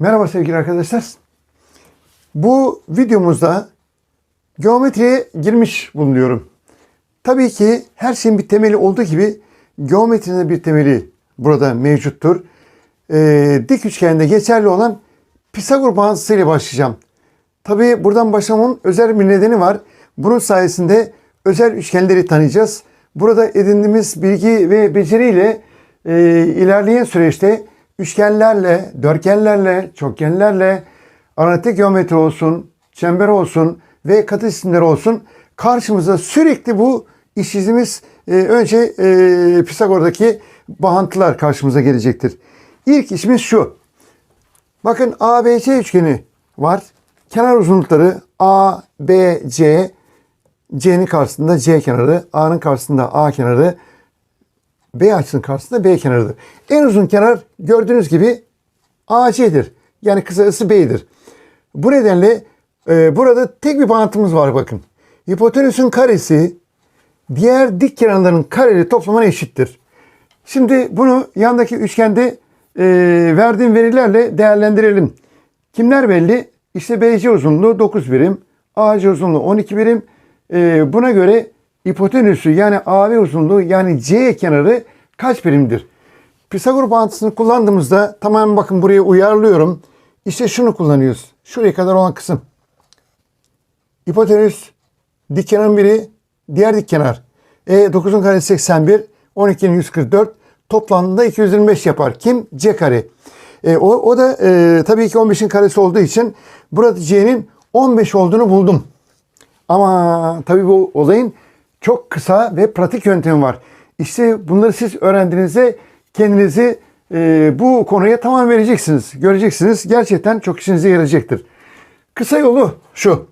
Merhaba sevgili arkadaşlar. Bu videomuzda geometriye girmiş bulunuyorum. Tabii ki her şeyin bir temeli olduğu gibi geometrinin bir temeli burada mevcuttur. Ee, dik üçgende geçerli olan Pisagor bağıntısı ile başlayacağım. Tabii buradan başlamamın özel bir nedeni var. Bunun sayesinde özel üçgenleri tanıyacağız. Burada edindiğimiz bilgi ve beceriyle e, ilerleyen süreçte üçgenlerle, dörtgenlerle, çokgenlerle, analitik geometri olsun, çember olsun ve katı cisimler olsun karşımıza sürekli bu işlediğimiz e, önce e, Pisagor'daki bağıntılar karşımıza gelecektir. İlk işimiz şu. Bakın ABC üçgeni var. Kenar uzunlukları A, B, C, C'nin karşısında C kenarı, A'nın karşısında A kenarı, B açısının karşısında B kenarıdır. En uzun kenar gördüğünüz gibi AC'dir. Yani kısası B'dir. Bu nedenle e, burada tek bir bağıntımız var bakın. Hipotenüsün karesi diğer dik kenarların kareli toplamına eşittir. Şimdi bunu yandaki üçgende e, verdiğim verilerle değerlendirelim. Kimler belli? İşte BC uzunluğu 9 birim, AC uzunluğu 12 birim. E, buna göre hipotenüsü yani AB uzunluğu yani C kenarı kaç birimdir? Pisagor bağıntısını kullandığımızda tamamen bakın buraya uyarlıyorum. İşte şunu kullanıyoruz. Şuraya kadar olan kısım. Hipotenüs dik kenarın biri, diğer dik kenar. E 9'un karesi 81, 12'nin 144, toplamda 225 yapar. Kim? C kare. E, o, o da e, tabii ki 15'in karesi olduğu için burada C'nin 15 olduğunu buldum. Ama tabii bu olayın çok kısa ve pratik yöntemi var. İşte bunları siz öğrendiğinizde kendinizi e, bu konuya tamam vereceksiniz. Göreceksiniz. Gerçekten çok işinize yarayacaktır. Kısa yolu şu.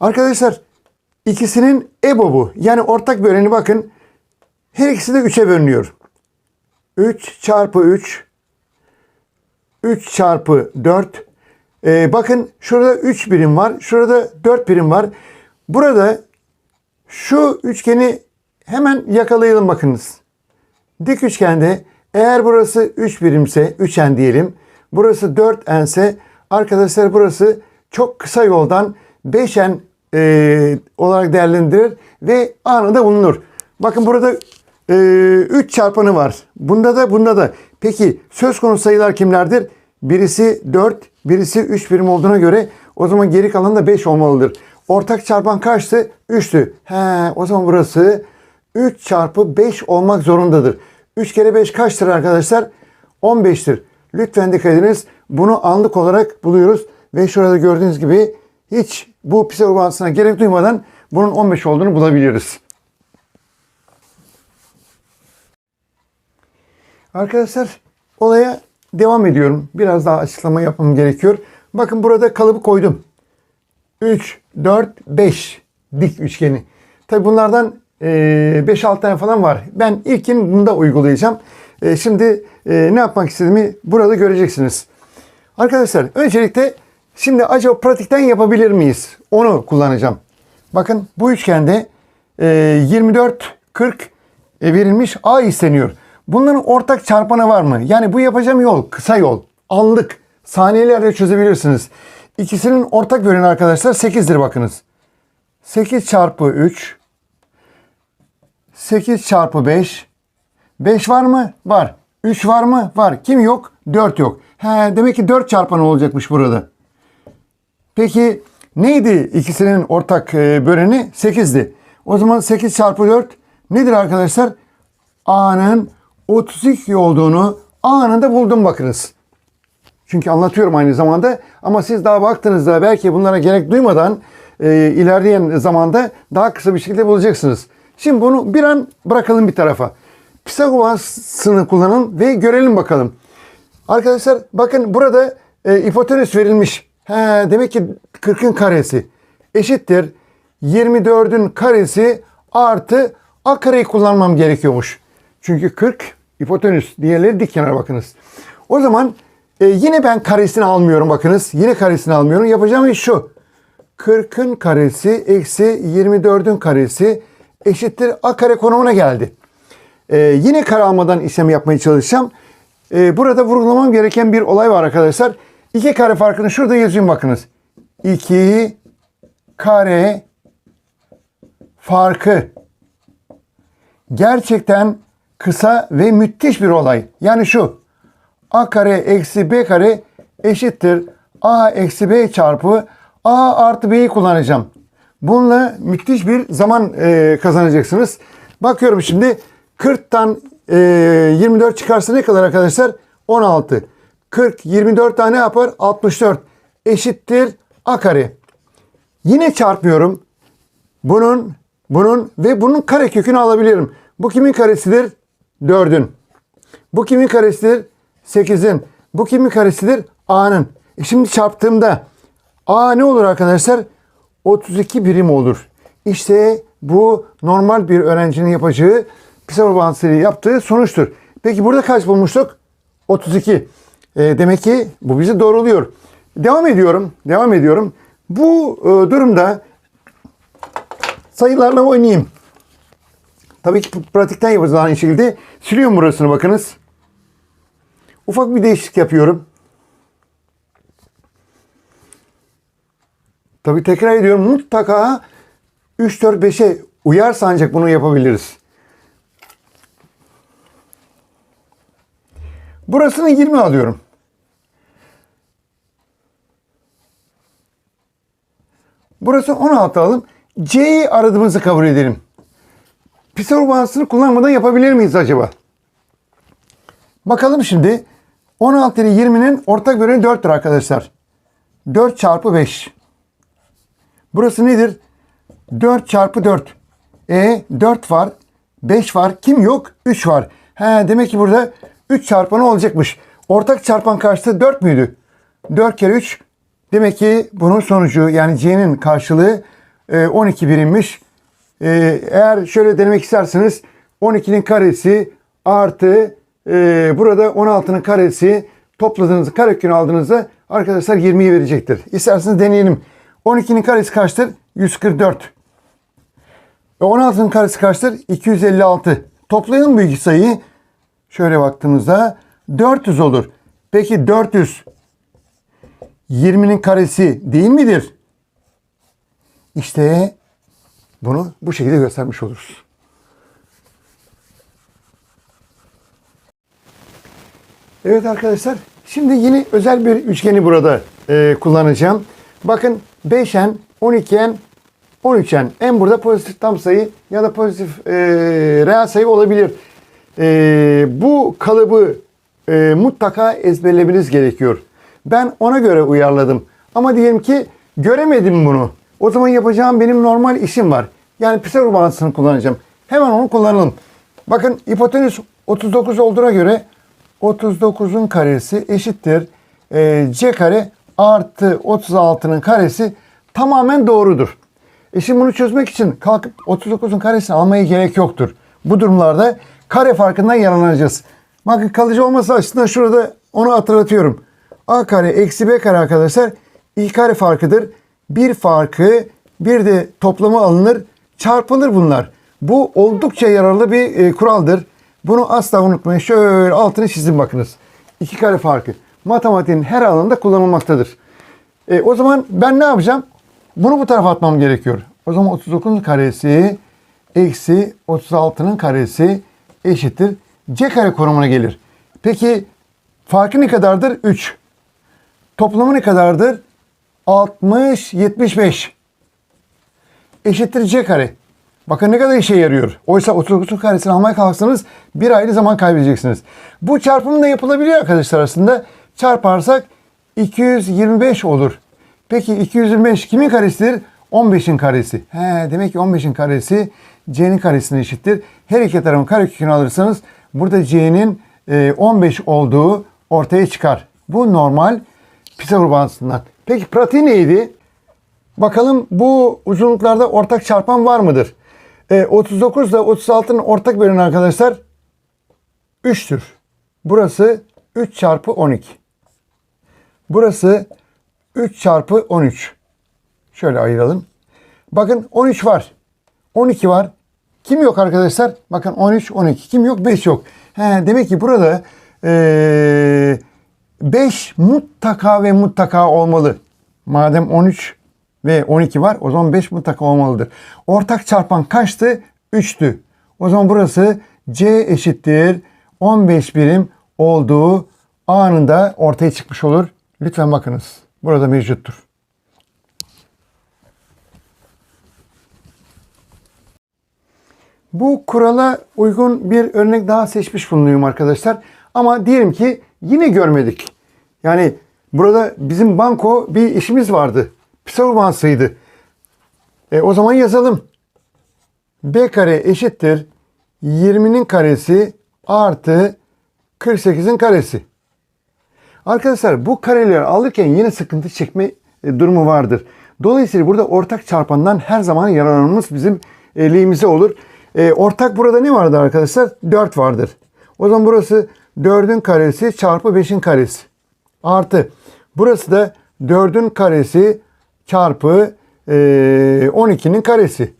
Arkadaşlar ikisinin EBOB'u yani ortak böleni bakın. Her ikisi de 3'e bölünüyor. 3 çarpı 3 3 çarpı 4 Ee, bakın şurada 3 birim var. Şurada 4 birim var. Burada şu üçgeni hemen yakalayalım bakınız. Dik üçgende eğer burası 3 birimse 3 diyelim. Burası 4 ense arkadaşlar burası çok kısa yoldan 5 en e, olarak değerlendirir ve anında bulunur. Bakın burada 3 çarpanı var. Bunda da bunda da. Peki söz konusu sayılar kimlerdir? Birisi 4, birisi 3 birim olduğuna göre o zaman geri kalan da 5 olmalıdır. Ortak çarpan kaçtı? 3'tü. He, o zaman burası 3 çarpı 5 olmak zorundadır. 3 kere 5 kaçtır arkadaşlar? 15'tir. Lütfen dikkat ediniz. Bunu anlık olarak buluyoruz. Ve şurada gördüğünüz gibi hiç bu Pisagor gerek duymadan bunun 15 olduğunu bulabiliyoruz. Arkadaşlar olaya devam ediyorum. Biraz daha açıklama yapmam gerekiyor. Bakın burada kalıbı koydum. 3, 4, 5 dik üçgeni. Tabi bunlardan 5-6 tane falan var. Ben ilkin bunda uygulayacağım. E, şimdi e, ne yapmak istediğimi burada göreceksiniz. Arkadaşlar öncelikle şimdi acaba pratikten yapabilir miyiz? Onu kullanacağım. Bakın bu üçgende 24, 40 e, verilmiş A isteniyor. Bunların ortak çarpanı var mı? Yani bu yapacağım yol kısa yol. Anlık saniyelerle çözebilirsiniz. İkisinin ortak böleni arkadaşlar 8'dir bakınız. 8 çarpı 3 8 çarpı 5 5 var mı? Var. 3 var mı? Var. Kim yok? 4 yok. He, demek ki 4 çarpanı olacakmış burada. Peki neydi ikisinin ortak e, böleni? 8'di. O zaman 8 çarpı 4 nedir arkadaşlar? A'nın 32 olduğunu anında buldum bakınız. Çünkü anlatıyorum aynı zamanda ama siz daha baktığınızda belki bunlara gerek duymadan e, ilerleyen zamanda daha kısa bir şekilde bulacaksınız. Şimdi bunu bir an bırakalım bir tarafa. Pisagoras'ını kullanın ve görelim bakalım. Arkadaşlar bakın burada e, hipotenüs verilmiş. He, demek ki 40'ın karesi eşittir 24'ün karesi artı a kareyi kullanmam gerekiyormuş. Çünkü 40 hipotenüs diğerleri dik kenar bakınız. O zaman e, yine ben karesini almıyorum bakınız. Yine karesini almıyorum. Yapacağım iş şu. 40'ın karesi eksi 24'ün karesi eşittir a kare konumuna geldi. E, yine kare almadan işlem yapmaya çalışacağım. E, burada vurgulamam gereken bir olay var arkadaşlar. İki kare farkını şurada yazıyorum bakınız. 2 kare farkı. Gerçekten kısa ve müthiş bir olay. Yani şu. A kare eksi B kare eşittir. A eksi B çarpı A artı B'yi kullanacağım. Bununla müthiş bir zaman e, kazanacaksınız. Bakıyorum şimdi 40'tan e, 24 çıkarsa ne kadar arkadaşlar? 16. 40, 24 tane yapar? 64. Eşittir A kare. Yine çarpmıyorum. Bunun, bunun ve bunun kare kökünü alabilirim. Bu kimin karesidir? 4'ün. Bu kimin karesidir? 8'in. Bu kimin karesidir? A'nın. E şimdi çarptığımda A ne olur arkadaşlar? 32 birim olur. İşte bu normal bir öğrencinin yapacağı Pisagor bağıntısıyla yaptığı sonuçtur. Peki burada kaç bulmuştuk? 32. E, demek ki bu bizi doğruluyor. Devam ediyorum. Devam ediyorum. Bu e, durumda sayılarla oynayayım. Tabii ki pratikten yapacağız aynı şekilde. Siliyorum burasını bakınız. Ufak bir değişiklik yapıyorum. Tabii tekrar ediyorum mutlaka 3, 4, 5'e uyarsa ancak bunu yapabiliriz. Burasını 20 alıyorum. Burası 16 alalım. C'yi aradığımızı kabul edelim. Pisagor bağıntısını kullanmadan yapabilir miyiz acaba? Bakalım şimdi. 16 ile 20'nin ortak böleni 4'tür arkadaşlar. 4 çarpı 5. Burası nedir? 4 çarpı 4. E 4 var. 5 var. Kim yok? 3 var. He, demek ki burada 3 çarpanı olacakmış. Ortak çarpan karşıtı 4 müydü? 4 kere 3. Demek ki bunun sonucu yani C'nin karşılığı e, 12 birimmiş. E, eğer şöyle denemek isterseniz 12'nin karesi artı e, burada 16'nın karesi topladığınızda karekökünü aldığınızda arkadaşlar 20'yi verecektir. İsterseniz deneyelim. 12'nin karesi kaçtır? 144. Ve 16'nın karesi kaçtır? 256. Toplayalım bu iki sayıyı. Şöyle baktığımızda 400 olur. Peki 400 20'nin karesi değil midir? İşte bunu bu şekilde göstermiş oluruz. Evet arkadaşlar. Şimdi yine özel bir üçgeni burada e, kullanacağım. Bakın 5n, 12n, 13n. En burada pozitif tam sayı ya da pozitif e, reel sayı olabilir. E, bu kalıbı e, mutlaka ezberlemeniz gerekiyor. Ben ona göre uyarladım. Ama diyelim ki göremedim bunu. O zaman yapacağım benim normal işim var. Yani Pisagor bağıntısını kullanacağım. Hemen onu kullanalım. Bakın hipotenüs 39 olduğuna göre 39'un karesi eşittir. E, C kare artı 36'nın karesi tamamen doğrudur. E şimdi bunu çözmek için kalkıp 39'un karesini almaya gerek yoktur. Bu durumlarda kare farkından yararlanacağız. Bakın kalıcı olması açısından şurada onu hatırlatıyorum. A kare eksi B kare arkadaşlar iki kare farkıdır. Bir farkı bir de toplamı alınır çarpılır bunlar. Bu oldukça yararlı bir e, kuraldır. Bunu asla unutmayın. Şöyle altını çizin bakınız. İki kare farkı. Matematiğin her alanında kullanılmaktadır. E, o zaman ben ne yapacağım? Bunu bu tarafa atmam gerekiyor. O zaman 39'un karesi eksi 36'nın karesi eşittir. C kare konumuna gelir. Peki farkı ne kadardır? 3. Toplamı ne kadardır? 60, 75. Eşittir C kare. Bakın ne kadar işe yarıyor. Oysa 39'un karesini almaya kalksanız bir ayrı zaman kaybedeceksiniz. Bu çarpım da yapılabiliyor arkadaşlar arasında. Çarparsak 225 olur. Peki 225 kimin karesidir? 15'in karesi. He, demek ki 15'in karesi C'nin karesine eşittir. Her iki tarafın karekökünü alırsanız burada C'nin e, 15 olduğu ortaya çıkar. Bu normal Pisagor. Peki pratiği neydi? Bakalım bu uzunluklarda ortak çarpan var mıdır? E, 39 ile 36'nın ortak böleni arkadaşlar 3'tür. Burası 3 çarpı 12. Burası 3 çarpı 13. Şöyle ayıralım. Bakın 13 var. 12 var. Kim yok arkadaşlar? Bakın 13, 12. Kim yok? 5 yok. He, demek ki burada ee, 5 mutlaka ve mutlaka olmalı. Madem 13 ve 12 var o zaman 5 mutlaka olmalıdır. Ortak çarpan kaçtı? 3'tü. O zaman burası C eşittir 15 birim olduğu anında ortaya çıkmış olur. Lütfen bakınız. Burada mevcuttur. Bu kurala uygun bir örnek daha seçmiş bulunuyorum arkadaşlar. Ama diyelim ki yine görmedik. Yani burada bizim banko bir işimiz vardı. Pseudobansıydı. E, o zaman yazalım. B kare eşittir 20'nin karesi artı 48'in karesi. Arkadaşlar bu kareleri alırken yine sıkıntı çekme e, durumu vardır. Dolayısıyla burada ortak çarpandan her zaman yararlanmamız bizim e, lehimize olur. E, ortak burada ne vardı arkadaşlar? 4 vardır. O zaman burası 4'ün karesi çarpı 5'in karesi. Artı burası da 4'ün karesi çarpı e, 12'nin karesi.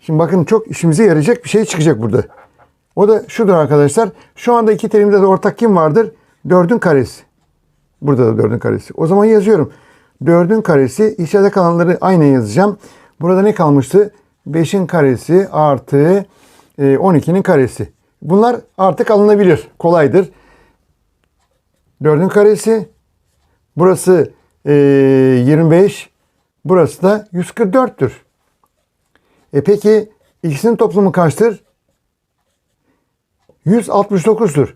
Şimdi bakın çok işimize yarayacak bir şey çıkacak burada. O da şudur arkadaşlar. Şu anda iki terimde de ortak kim vardır? 4'ün karesi. Burada da 4'ün karesi. O zaman yazıyorum. 4'ün karesi içeride kalanları aynı yazacağım. Burada ne kalmıştı? 5'in karesi artı e, 12'nin karesi. Bunlar artık alınabilir. Kolaydır. 4'ün karesi. Burası e, 25. Burası da 144'tür. E peki ikisinin toplamı kaçtır? 169'dur.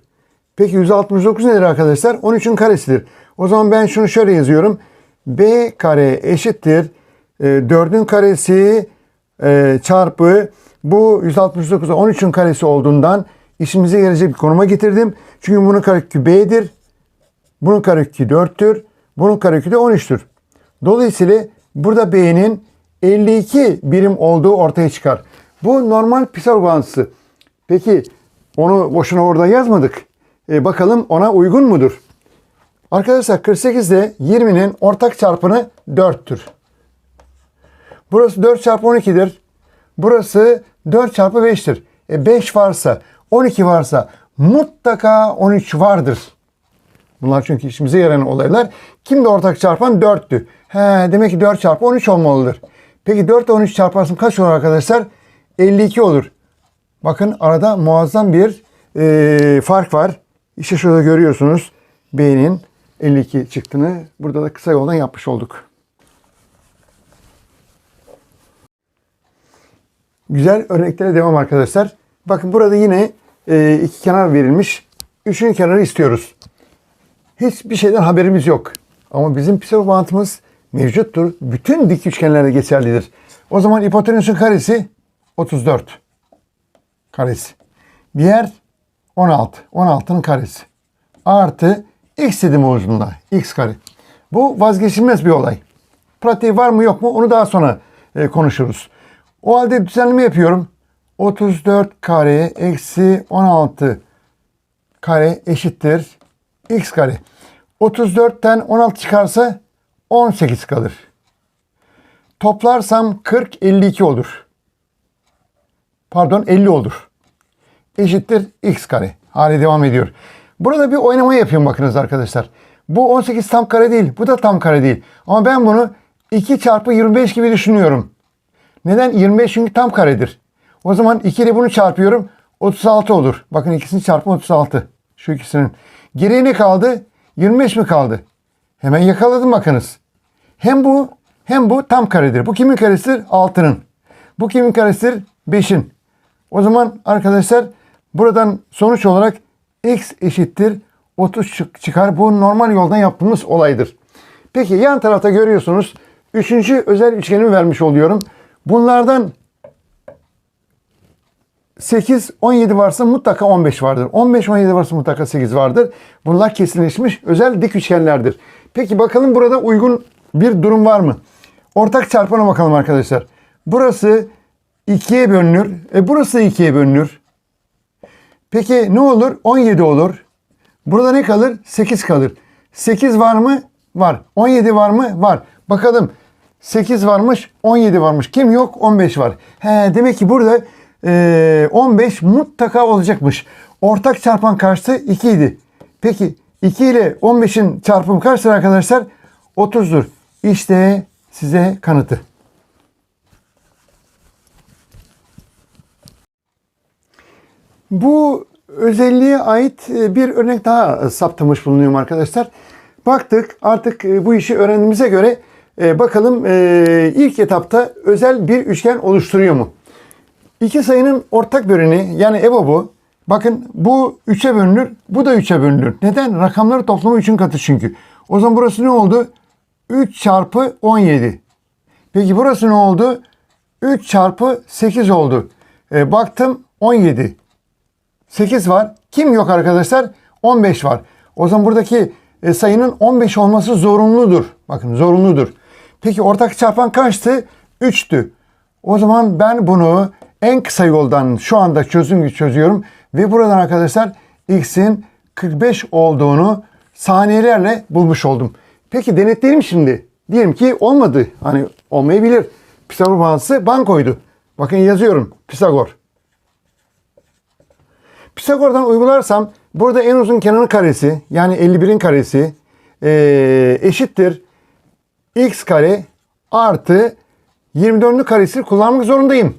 Peki 169 nedir arkadaşlar? 13'ün karesidir. O zaman ben şunu şöyle yazıyorum. B kare eşittir. E, 4'ün karesi e, çarpı bu 169'a 13'ün karesi olduğundan işimize yarayacak bir konuma getirdim. Çünkü bunun karekökü B'dir. Bunun karekökü 4'tür. Bunun karekökü de 13'tür. Dolayısıyla burada B'nin 52 birim olduğu ortaya çıkar. Bu normal Pisagor bağıntısı. Peki onu boşuna orada yazmadık. E, bakalım ona uygun mudur? Arkadaşlar 48 ile 20'nin ortak çarpımı 4'tür. Burası 4 çarpı 12'dir. Burası 4 çarpı 5'tir. E 5 varsa 12 varsa mutlaka 13 vardır. Bunlar çünkü işimize yarayan olaylar. Kimde ortak çarpan 4'tü. He, demek ki 4 çarpı 13 olmalıdır. Peki 4 ile 13 çarparsam kaç olur arkadaşlar? 52 olur. Bakın arada muazzam bir e, fark var. İşte şurada görüyorsunuz B'nin 52 çıktığını. Burada da kısa yoldan yapmış olduk. Güzel örneklere devam arkadaşlar. Bakın burada yine e, iki kenar verilmiş. Üçüncü kenarı istiyoruz. Hiçbir şeyden haberimiz yok. Ama bizim Pisagor bağıntımız mevcuttur. Bütün dik üçgenlerde geçerlidir. O zaman hipotenüsün karesi 34 karesi. Diğer 16. 16'nın karesi. Artı x dedim uzunluğunda. x kare. Bu vazgeçilmez bir olay. Pratiği var mı yok mu onu daha sonra e, konuşuruz. O halde düzenleme yapıyorum. 34 kare eksi 16 kare eşittir x kare. 34'ten 16 çıkarsa 18 kalır. Toplarsam 40 52 olur. Pardon 50 olur. Eşittir x kare. Hali devam ediyor. Burada bir oynama yapıyorum bakınız arkadaşlar. Bu 18 tam kare değil. Bu da tam kare değil. Ama ben bunu 2 çarpı 25 gibi düşünüyorum. Neden? 25 çünkü tam karedir. O zaman 2 ile bunu çarpıyorum. 36 olur. Bakın ikisini çarpma 36. Şu ikisinin. Geriye ne kaldı? 25 mi kaldı? Hemen yakaladım bakınız. Hem bu hem bu tam karedir. Bu kimin karesidir? 6'nın. Bu kimin karesidir? 5'in. O zaman arkadaşlar buradan sonuç olarak x eşittir 30 çık- çıkar. Bu normal yoldan yaptığımız olaydır. Peki yan tarafta görüyorsunuz. Üçüncü özel üçgenimi vermiş oluyorum. Bunlardan 8, 17 varsa mutlaka 15 vardır. 15, 17 varsa mutlaka 8 vardır. Bunlar kesinleşmiş özel dik üçgenlerdir. Peki bakalım burada uygun bir durum var mı? Ortak çarpana bakalım arkadaşlar. Burası 2'ye bölünür. E burası da 2'ye bölünür. Peki ne olur? 17 olur. Burada ne kalır? 8 kalır. 8 var mı? Var. 17 var mı? Var. Bakalım. 8 varmış, 17 varmış. Kim yok? 15 var. He, demek ki burada e, 15 mutlaka olacakmış. Ortak çarpan karşısı 2 idi. Peki 2 ile 15'in çarpımı kaçtır arkadaşlar? 30'dur. İşte size kanıtı. Bu özelliğe ait e, bir örnek daha saptamış bulunuyorum arkadaşlar. Baktık artık e, bu işi öğrendiğimize göre e, bakalım e, ilk etapta özel bir üçgen oluşturuyor mu? İki sayının ortak böleni yani EBOB'u bakın bu 3'e bölünür bu da 3'e bölünür. Neden? Rakamları toplamı 3'ün katı çünkü. O zaman burası ne oldu? 3 çarpı 17. Peki burası ne oldu? 3 çarpı 8 oldu. E, baktım 17. 8 var. Kim yok arkadaşlar? 15 var. O zaman buradaki e, sayının 15 olması zorunludur. Bakın zorunludur. Peki ortak çarpan kaçtı? 3'tü. O zaman ben bunu en kısa yoldan şu anda çözüm çözüyorum. Ve buradan arkadaşlar x'in 45 olduğunu saniyelerle bulmuş oldum. Peki denetleyelim şimdi. Diyelim ki olmadı. Hani olmayabilir. Pisagor bağıntısı bankoydu. Bakın yazıyorum. Pisagor. Pisagor'dan uygularsam burada en uzun kenarın karesi yani 51'in karesi eee, eşittir x kare artı 24'ün karesi kullanmak zorundayım.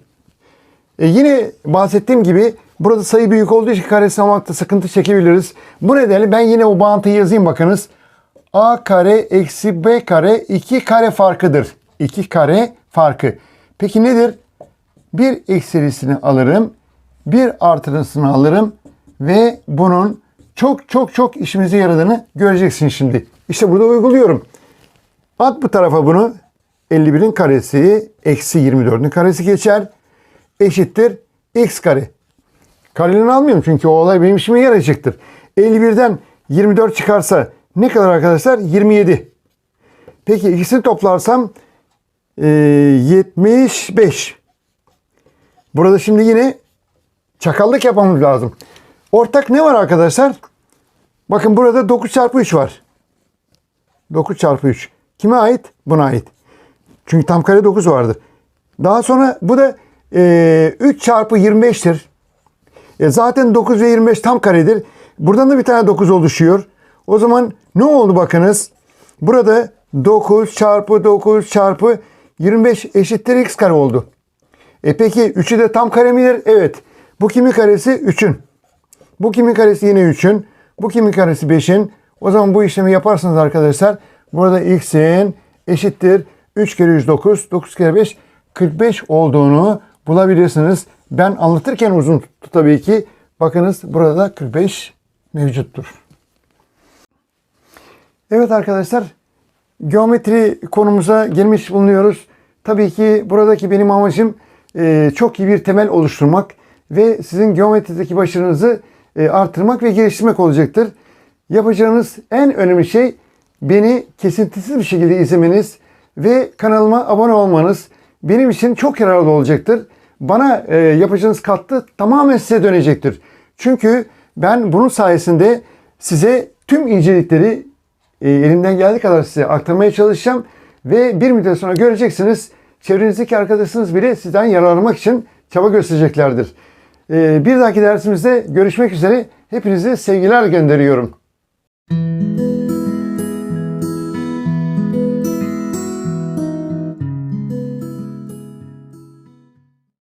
E, yine bahsettiğim gibi burada sayı büyük olduğu için karesi almakta sıkıntı çekebiliriz. Bu nedenle ben yine o bağıntıyı yazayım bakınız. a kare eksi b kare 2 kare farkıdır. 2 kare farkı. Peki nedir? Bir eksilisini alırım. Bir artırısını alırım. Ve bunun çok çok çok işimize yaradığını göreceksin şimdi. İşte burada uyguluyorum. At bu tarafa bunu. 51'in karesi eksi 24'ün karesi geçer. Eşittir x kare. Karelerini almıyorum çünkü o olay benim işime yarayacaktır. 51'den 24 çıkarsa ne kadar arkadaşlar? 27. Peki ikisini toplarsam e, 75. Burada şimdi yine çakallık yapmamız lazım. Ortak ne var arkadaşlar? Bakın burada 9 çarpı 3 var. 9 çarpı 3. Kime ait? Buna ait. Çünkü tam kare 9 vardı. Daha sonra bu da e, 3 çarpı 25'tir. E, zaten 9 ve 25 tam karedir. Buradan da bir tane 9 oluşuyor. O zaman ne oldu bakınız? Burada 9 çarpı 9 çarpı 25 eşittir x kare oldu. E peki 3'ü de tam kare midir? Evet. Bu kimin karesi? 3'ün. Bu kimin karesi yine 3'ün. Bu kimin karesi 5'in. O zaman bu işlemi yaparsınız arkadaşlar. Burada x'in eşittir 3 kere 3 9, 9 kere 5 45 olduğunu bulabilirsiniz. Ben anlatırken uzun tuttu tabii ki. Bakınız burada 45 mevcuttur. Evet arkadaşlar geometri konumuza gelmiş bulunuyoruz. Tabii ki buradaki benim amacım e, çok iyi bir temel oluşturmak ve sizin geometrideki başarınızı e, artırmak ve geliştirmek olacaktır. Yapacağınız en önemli şey beni kesintisiz bir şekilde izlemeniz ve kanalıma abone olmanız benim için çok yararlı olacaktır. Bana e, yapacağınız katkı tamamen size dönecektir. Çünkü ben bunun sayesinde size tüm incelikleri e, elimden geldiği kadar size aktarmaya çalışacağım. Ve bir müddet sonra göreceksiniz çevrenizdeki arkadaşınız bile sizden yararlanmak için çaba göstereceklerdir. E, bir dahaki dersimizde görüşmek üzere. Hepinize sevgiler gönderiyorum.